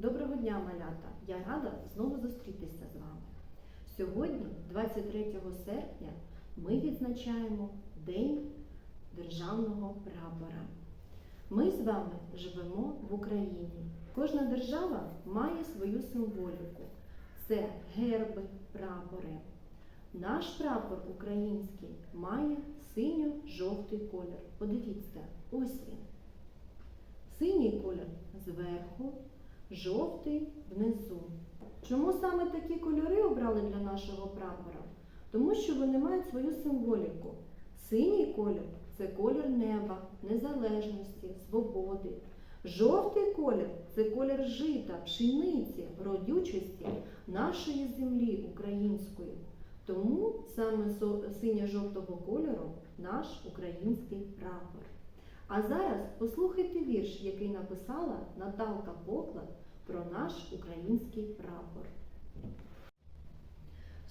Доброго дня, малята! Я рада знову зустрітися з вами. Сьогодні, 23 серпня, ми відзначаємо День Державного прапора. Ми з вами живемо в Україні. Кожна держава має свою символіку. Це герби, прапори. Наш прапор український має синьо-жовтий колір. Подивіться, ось він. Синій колір зверху, жовтий внизу. Чому саме такі кольори обрали для нашого прапора? Тому що вони мають свою символіку. Синій колір це колір неба, незалежності, свободи. Жовтий колір це колір жита, пшениці, родючості нашої землі української. Тому саме синьо-жовтого кольору наш український прапор. А зараз послухайте вірш, який написала Наталка Поклад про наш український прапор.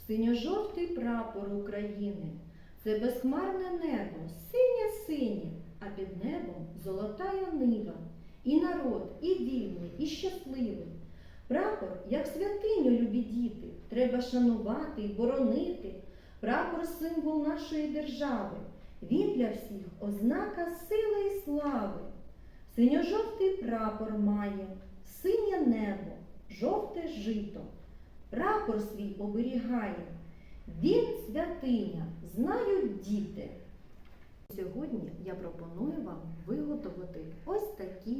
Синьо-жовтий прапор України це безхмарне небо, синє-синє, а під небом золотая нива. І народ, і вільний, і щасливий. Прапор, як святиню, любі діти, треба шанувати і боронити. Прапор символ нашої держави. Він для всіх ознака сили і слави. Синьо-жовтий прапор має, синє небо, жовте жито. Прапор свій оберігає. Він святиня, знають діти. Сьогодні я пропоную вам виготовити ось такі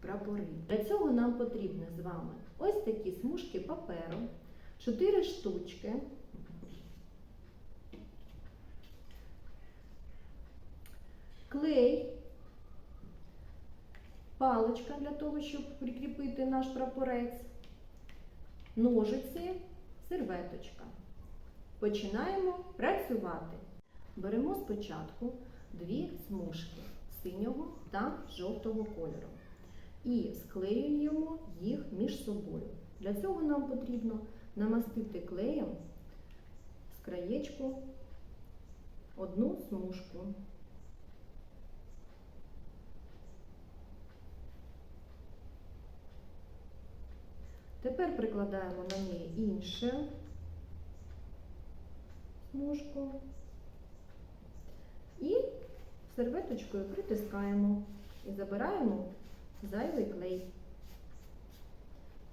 прапори. Для цього нам потрібно з вами ось такі смужки паперу, 4 штучки. Клей, паличка для того, щоб прикріпити наш прапорець, ножиці, серветочка. Починаємо працювати. Беремо спочатку дві смужки синього та жовтого кольору і склеюємо їх між собою. Для цього нам потрібно намастити клеєм з краєчку одну смужку. Тепер прикладаємо на неї інше смужку і серветочкою притискаємо і забираємо зайвий клей.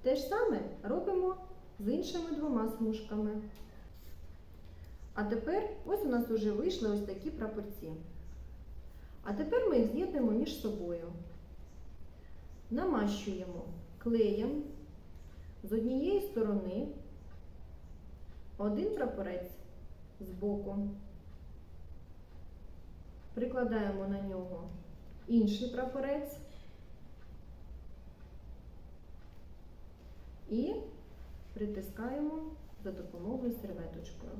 Те ж саме робимо з іншими двома смужками. А тепер ось у нас вже вийшли ось такі прапорці. А тепер ми їх з'єднуємо між собою. Намащуємо клеєм з однієї сторони один прапорець з боку. Прикладаємо на нього інший прапорець і притискаємо за допомогою серветочкою.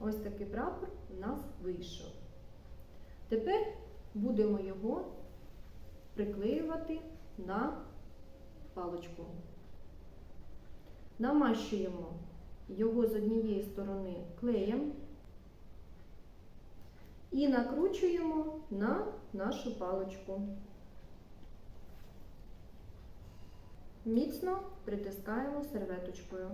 Ось такий прапор у нас вийшов. Тепер будемо його приклеювати на паличку. Намащуємо його з однієї сторони клеєм і накручуємо на нашу паличку. Міцно притискаємо серветочкою.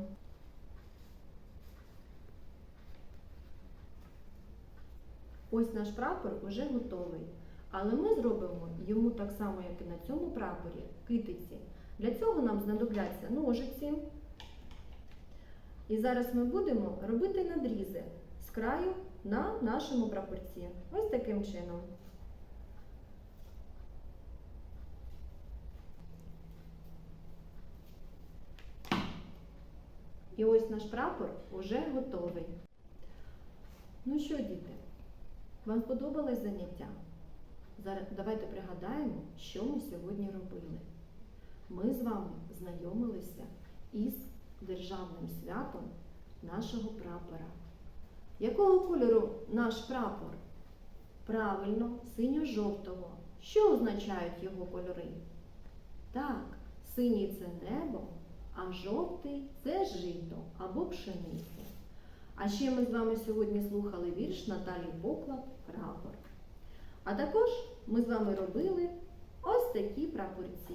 Ось наш прапор уже готовий. Але ми зробимо йому так само, як і на цьому прапорі, китиці. Для цього нам знадобляться ножиці. І зараз ми будемо робити надрізи з краю на нашому прапорці. Ось таким чином. І ось наш прапор уже готовий. Ну що, діти, вам сподобалось заняття? Зараз давайте пригадаємо, що ми сьогодні робили. Ми з вами знайомилися із державним святом нашого прапора. Якого кольору наш прапор? Правильно, синьо-жовтого. Що означають його кольори? Так, синій це небо, а жовтий це жито або пшениця. А ще ми з вами сьогодні слухали вірш Наталі Поклад Прапор. А також ми з вами робили ось такі прапорці.